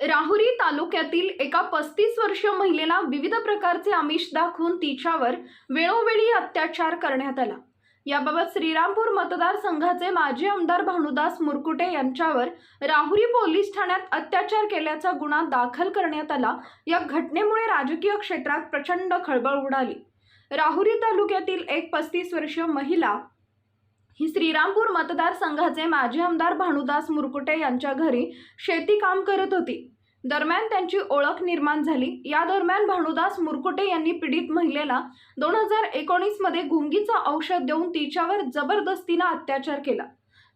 राहुरी तालुक्यातील एका पस्तीस वर्षीय महिलेला विविध प्रकारचे आमिष दाखवून तिच्यावर वेळोवेळी अत्याचार करण्यात आला. याबाबत श्रीरामपूर मतदारसंघाचे माजी आमदार भानुदास मुरकुटे यांच्यावर राहुरी पोलीस ठाण्यात अत्याचार केल्याचा गुन्हा दाखल करण्यात आला. या घटनेमुळे राजकीय क्षेत्रात प्रचंड खळबळ उडाली. राहुरी तालुक्यातील एक पस्तीस वर्षीय महिला ही श्रीरामपूर मतदारसंघाचे माजी आमदार भानुदास मुरकुटे यांच्या घरी शेती काम करत होती. दरम्यान त्यांची ओळख निर्माण झाली. या दरम्यान भानुदास मुरकुटे यांनी पीडित महिलेला दोन हजार एकोणीसमध्ये गुंगीचं औषध देऊन तिच्यावर जबरदस्तीनं अत्याचार केला.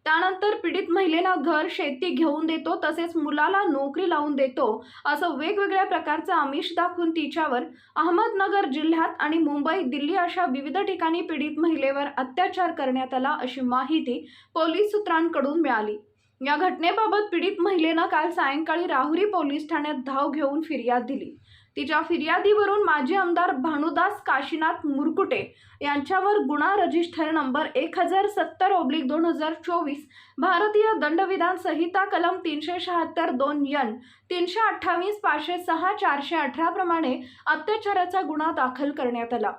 त्यानंतर पीडित महिलेला घर शेती घेऊन देतो तसेच मुलाला नोकरी लावून देतो असं वेगवेगळ्या प्रकारचं आमिष दाखवून तिच्यावर अहमदनगर जिल्ह्यात आणि मुंबई दिल्ली अशा विविध ठिकाणी पीडित महिलेवर अत्याचार करण्यात आला अशी माहिती पोलीस सूत्रांकडून मिळाली. या घटनेबाबत पीडित महिलेनं काल सायंकाळी राहुरी पोलीस ठाण्यात धाव घेऊन फिर्याद दिली. तिच्या फिर्यादीवरून माजी आमदार भानुदास काशीनाथ मुरकुटे यांच्यावर गुन्हा रजिस्टर नंबर एक हजार सत्तर ओब्लिक दोन हजार चोवीस भारतीय दंडविधान संहिता कलम तीनशे शहात्तर दोन यन तीनशे अठ्ठावीस पाचशे सहा चारशे अठरा प्रमाणे अत्याचाराचा गुन्हा दाखल करण्यात आला.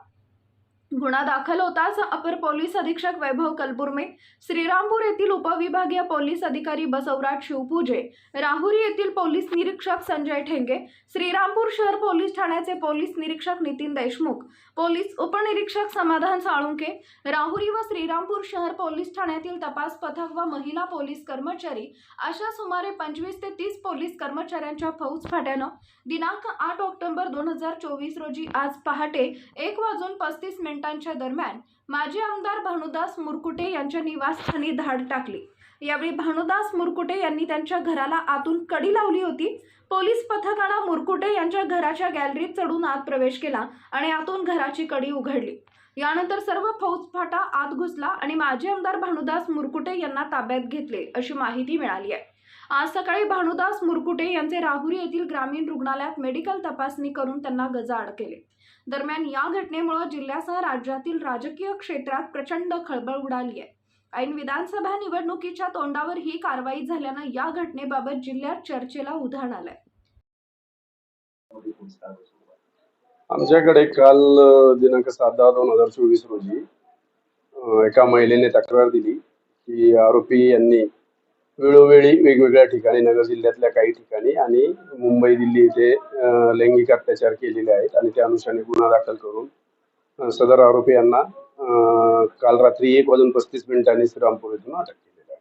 गुन्हा दाखल होताच अपर पोलीस अधीक्षक वैभव कलबुर्मे श्रीरामपूर येथील उपविभागीय पोलीस अधिकारी बसवराज शिवपूजे राहुरी येथील पोलीस निरीक्षक संजय ठेंगे श्रीरामपूर शहर पोलीस ठाण्याचे पोलीस निरीक्षक नितीन देशमुख पोलीस उपनिरीक्षक समाधान साळुंके राहुरी व श्रीरामपूर शहर पोलीस ठाण्यातील तपास पथक व महिला पोलीस कर्मचारी अशा सुमारे पंचवीस ते तीस पोलीस कर्मचाऱ्यांच्या फौज फाट्यानं दिनांक आठ ऑक्टोबर दोन हजार चोवीस रोजी आज पहाटे एक वाजून पस्तीस मिनिटांच्या दरम्यान माजी आमदार भानुदास मुरकुटे यांच्या निवासस्थानी धाड टाकली. यावेळी भानुदास मुरकुटे यांनी त्यांच्या घराला आतून कडी लावली होती. पोलीस पथकानं मुरकुटे यांच्या घराच्या गॅलरीत चढून आत प्रवेश केला आणि आतून घराची कडी उघडली. यानंतर सर्व फौजफाटा आत घुसला आणि माजी आमदार भानुदास मुरकुटे यांना ताब्यात घेतले अशी माहिती मिळाली आहे. आज सकाळी भानुदास मुरकुटे यांचे राहुरी येथील ग्रामीण रुग्णालयात मेडिकल तपासणी करून त्यांना गजाआड केले. दरम्यान या घटनेमुळे जिल्ह्यासह राज्यातील राजकीय क्षेत्रात प्रचंड खळबळ उडाली आहे. ऐन विधानसभा निवडणुकीच्या तोंडावर ही कारवाई झाल्यानं या घटनेबाबत जिल्ह्यात चर्चेला उधाण आलंय. आमच्याकडे काल दिनांक सात दहा दोन हजार चोवीस रोजी एका महिलेने तक्रार दिली की आरोपी यांनी वेळोवेळी वेगवेगळ्या ठिकाणी नगर जिल्ह्यातल्या काही ठिकाणी आणि मुंबई दिल्ली इथे लैंगिक अत्याचार केलेले आहेत आणि त्या अनुषंगाने गुन्हा दाखल करून सदर आरोपी यांना काल रात्री एक वाजून पस्तीस मिनिटांनी श्रीरामपूर येथून अटक केलेली आहे.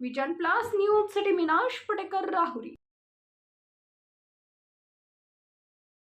विजन प्लस न्यूजसाठी मिनाश पटेकर राहुरी.